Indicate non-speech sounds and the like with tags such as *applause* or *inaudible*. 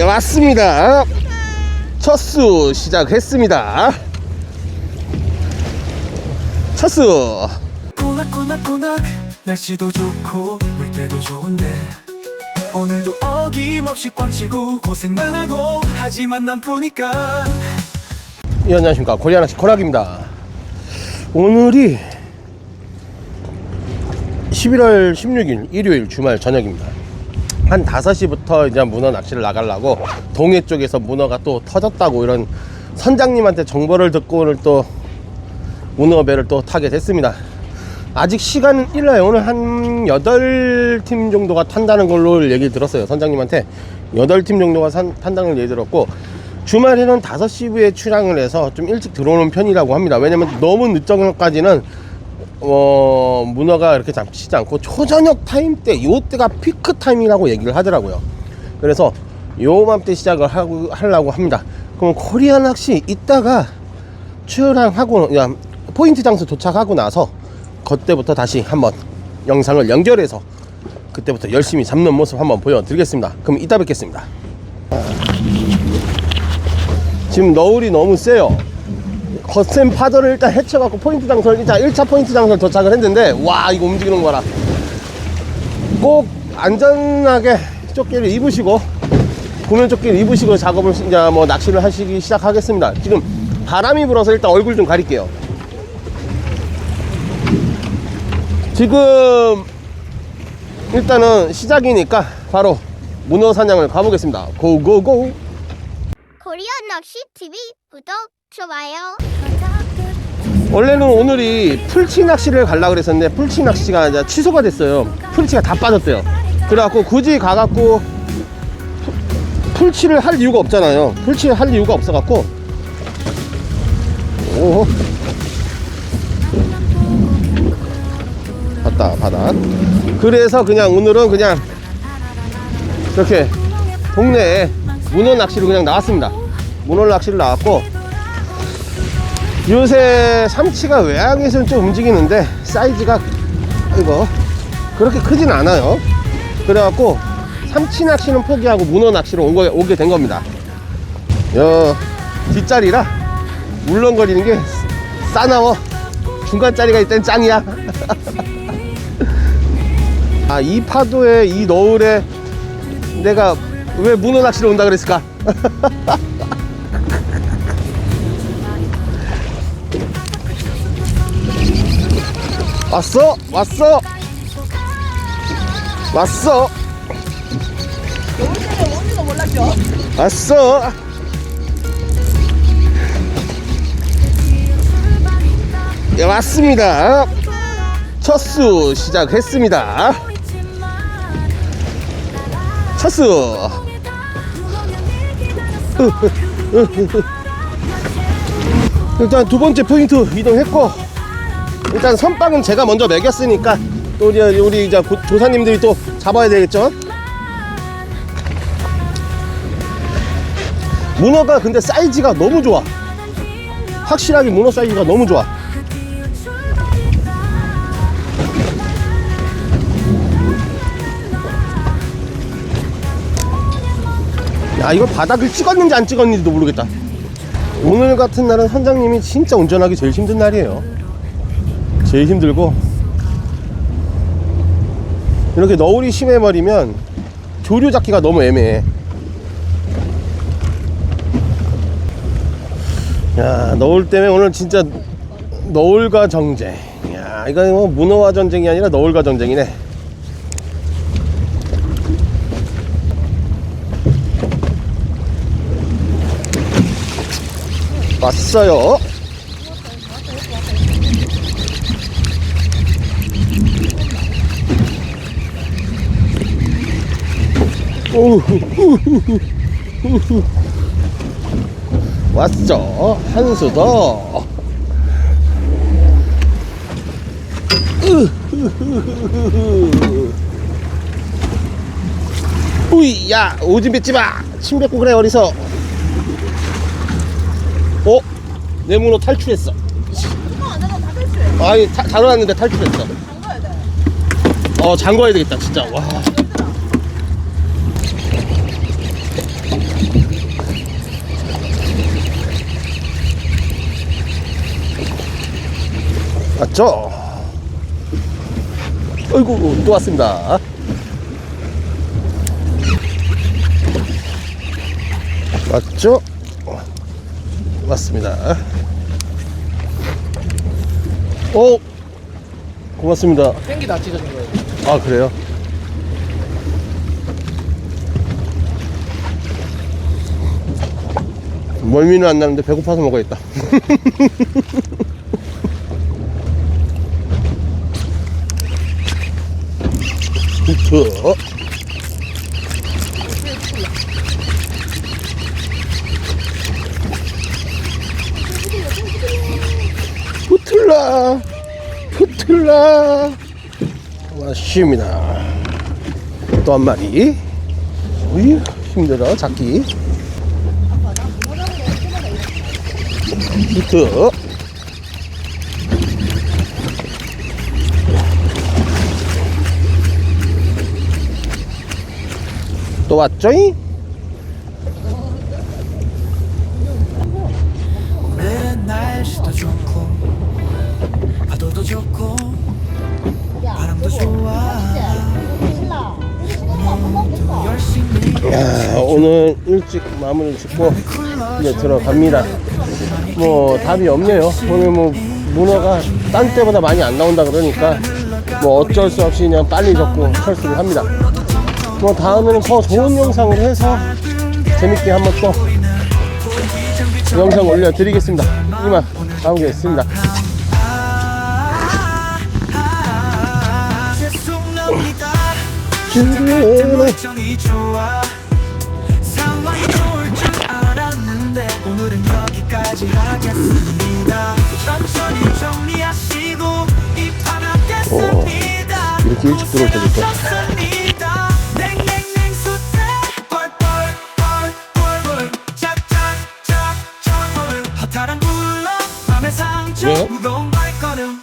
예, 왔습니다. 첫수 시작했습니다. 첫수. 날씨도 좋고 물때도 좋은데 오늘도 어김없이 꽝치고 고생만 하고 하지만 난 푸니까 예, 안녕하십니까. 코리아낚시 코락입니다. 오늘이 11월 16일 일요일 주말 저녁입니다. 한 5시부터 이제 문어 낚시를 나가려고 동해 쪽에서 문어가 또 터졌다고 이런 선장님한테 정보를 듣고 오늘 또 문어 배를 또 타게 됐습니다. 아직 시간은 일러요. 오늘 한 8팀 정도가 탄다는 걸로 얘기 들었어요. 선장님한테 8팀 정도가 산, 탄다는 얘기 들었고 주말에는 5시부에 출항을 해서 좀 일찍 들어오는 편이라고 합니다. 왜냐면 너무 늦정까지는 어, 문어가 이렇게 잡히지 않고 초저녁 타임 때, 요 때가 피크 타임이라고 얘기를 하더라고요. 그래서 요맘때 시작을 하고, 하려고 합니다. 그럼 코리아 낚시 이따가 출항하고, 포인트 장소 도착하고 나서 그때부터 다시 한번 영상을 연결해서 그때부터 열심히 잡는 모습 한번 보여드리겠습니다. 그럼 이따 뵙겠습니다. 지금 너울이 너무 세요. 거센 파도를 일단 헤쳐갖고 포인트 장소를 일단 1차 포인트 장소를 도착을 했는데 와 이거 움직이는 거라. 꼭 안전하게 조끼를 입으시고 구명 조끼를 입으시고 작업을 이제 뭐 낚시를 하시기 시작하겠습니다. 지금 바람이 불어서 일단 얼굴 좀 가릴게요. 지금 일단은 시작이니까 바로 문어 사냥을 가보겠습니다. 고고고! 코리아 낚시 TV 구독 좋아요. 원래는 오늘이 풀치 낚시를 가려고 그랬었는데 풀치 낚시가 이제 취소가 됐어요. 풀치가 다 빠졌대요. 그래갖고 굳이 가갖고 푸- 풀치를 할 이유가 없잖아요. 풀치를 할 이유가 없어갖고 오 봤다 바다. 그래서 그냥 오늘은 그냥 이렇게 동네에 문어 낚시를 그냥 나왔습니다. 문어 낚시를 나왔고 요새 삼치가 외항에서는 좀 움직이는데 사이즈가 이거 그렇게 크진 않아요. 그래갖고 삼치 낚시는 포기하고 문어 낚시로 온 거, 오게 된 겁니다. 여 뒷자리라 울렁거리는 게 싸나워. 중간자리가 일단 짱이야. *laughs* 아 이 파도에 이 너울에 내가 왜 문어 낚시로 온다 그랬을까 *laughs* 왔어? 왔어? 왔어? 왔어? 예 왔습니다. 첫수 시작했습니다. 첫수. *laughs* 일단 두 번째 포인트 이동했고 일단 선빵은 제가 먼저 매겼으니까 또 우리, 우리 이제 고- 조사님들이 또 잡아야 되겠죠? 문어가 근데 사이즈가 너무 좋아. 확실하게 문어 사이즈가 너무 좋아. 야 이거 바닥을 찍었는지 안 찍었는지도 모르겠다. 오늘 같은 날은 선장님이 진짜 운전하기 제일 힘든 날이에요 제일 힘들고 이렇게 너울이 심해버리면 조류 잡기가 너무 애매해. 야 너울 때문에 오늘 진짜 너울과 정쟁. 야 이거 뭐 문어와 전쟁이 아니라 너울과 전쟁이네. 왔어요 오후후후후후. 왔죠 한수 더. 우이 야 오줌 뱉지 마. 침 뱉고 그래 어디서? 어? 내 문어 탈출했어. 아니 다, 다뤄놨는데 탈출했어. 어 잠궈야 되겠다 진짜 와. 맞죠? 어이구 또 왔습니다 맞죠? 맞습니다 오 고맙습니다 땡기 다 찢어진 거예요. 아 그래요? 멀미는 안 나는데 배고파서 먹어야겠다 *laughs* 히트 붙을라 붙을라. 왔습니다. 또 한 마리. 우유 힘들어 잡기. 히트 또 열심히 야, 오늘 일찍 마무리 짓고 이제 들어갑니다. 뭐 답이 없네요. 오늘 뭐 문어가 딴 때보다 많이 안 나온다 그러니까 뭐 어쩔 수 없이 그냥 빨리 접고 철수를 합니다. 뭐 다음에는 더 좋은 영상을 해서 재밌게 한번 또 영상 올려드리겠습니다. 이만 가보겠습니다. 죄송합니다 준비해. 결정이 좋아 상황이 좋을 줄 알았는데 오늘은 여기까지 하겠습니다 천천히 정리하시고 입하겠습니다 이렇게 일찍 들어올 있 허탈한